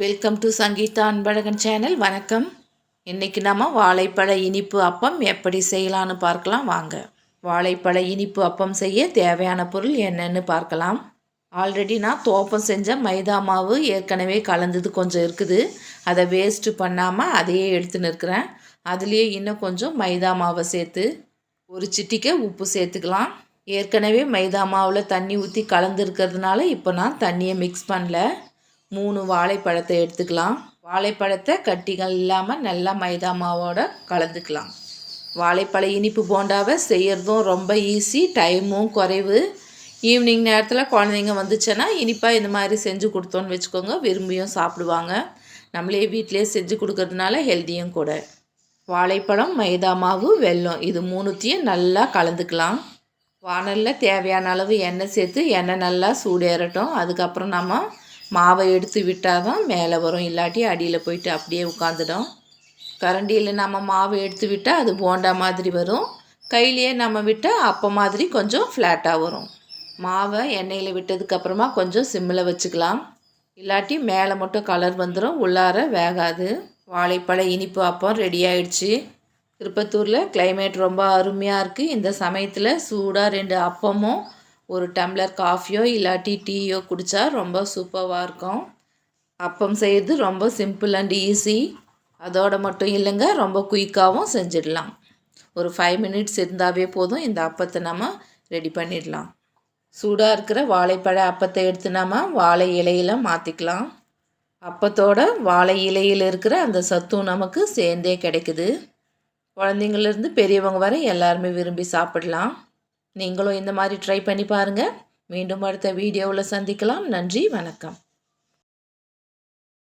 Welcome to Sangeetha Anbazhagan channel வணக்கம். இன்றைக்கி நம்ம வாழைப்பழ இனிப்பு அப்பம் எப்படி செய்யலான்னு பார்க்கலாம். வாங்க. வாழைப்பழ இனிப்பு அப்பம் செய்ய தேவையான பொருள் என்னென்னு பார்க்கலாம். ஆல்ரெடி நான் தோப்பம் செஞ்ச மைதா மாவு ஏற்கனவே கலந்தது கொஞ்சம் இருக்குது. அதை வேஸ்ட்டு பண்ணாமல் அதையே எடுத்துன்னு இருக்கிறேன் அதுலேயே இன்னும் கொஞ்சம் மைதா மாவை சேர்த்து ஒரு சிட்டிக்க உப்பு சேர்த்துக்கலாம். ஏற்கனவே மைதா மாவில் தண்ணி ஊற்றி கலந்துருக்கிறதுனால இப்போ நான் தண்ணியை மிக்ஸ் பண்ணல. மூணு வாழைப்பழத்தை எடுத்துக்கலாம். வாழைப்பழத்தை கட்டிகள் இல்லாமல் நல்லா மைதா மாவோட கலந்துக்கலாம். வாழைப்பழ இனிப்பு போண்டாவை செய்கிறதும் ரொம்ப ஈஸி டைமும் குறைவு. ஈவினிங் நேரத்தில் குழந்தைங்க வந்துச்சுன்னா இனிப்பாக இந்த மாதிரி செஞ்சு கொடுத்தோன்னு வச்சுக்கோங்க விரும்பியும் சாப்பிடுவாங்க. நம்மளே வீட்டிலே செஞ்சு கொடுக்கறதுனால ஹெல்த்தியும் கூட. வாழைப்பழம் மைதா மாவு வெல்லம் இது மூணுத்தையும் நல்லா கலந்துக்கலாம். வானலில் தேவையான அளவு எண்ணெய் சேர்த்து எண்ணெய் நல்லா சூடேறட்டும். அதுக்கப்புறம் நம்ம மாவை எடுத்து விட்டால் தான் மேலே வரும். இல்லாட்டி அடியில் போயிட்டு அப்படியே உட்காந்துடும். கரண்டியில் நம்ம மாவை எடுத்து விட்டால் அது போண்டா மாதிரி வரும். கையிலேயே நம்ம விட்டால் அப்போ மாதிரி கொஞ்சம் ஃப்ளாட்டாக வரும். மாவை எண்ணெயில் விட்டதுக்கப்புறமா கொஞ்சம் சிம்மில் வச்சுக்கலாம். இல்லாட்டி மேலே மட்டும் கலர் வந்துடும் உள்ளார வேகாது. வாழைப்பழ இனிப்பு அப்பம் ரெடி ஆயிடுச்சு. திருப்பத்தூரில் கிளைமேட் ரொம்ப அருமையாக இருக்குது இந்த சமயத்தில் சூடாக ரெண்டு அப்பமும் ஒரு டம்ளர் காஃபியோ இல்லாட்டி டீயோ குடித்தா ரொம்ப சூப்பராக இருக்கும். அப்பம் செய்கிறது ரொம்ப சிம்பிள் அண்ட் ஈஸி. அதோடு மட்டும் இல்லைங்க ரொம்ப குயிக்காகவும் செஞ்சிடலாம். ஒரு ஃபைவ் மினிட்ஸ் இருந்தாவே போதும் இந்த அப்பத்தை நம்ம ரெடி பண்ணிடலாம். சூடாக இருக்கிற வாழைப்பழ அப்பத்தை எடுத்து நம்ம வாழை இலையில் மாற்றிக்கலாம் அப்பத்தோட வாழை இலையில் இருக்கிற அந்த சத்தும் நமக்கு சேர்ந்தே கிடைக்குது. குழந்தைங்கள்லேருந்து பெரியவங்க வரை எல்லாருமே விரும்பி சாப்பிடலாம். நீங்களும் இந்த மாதிரி ட்ரை பண்ணி பாருங்கள் மீண்டும் அடுத்த வீடியோவில் சந்திக்கலாம். நன்றி வணக்கம்.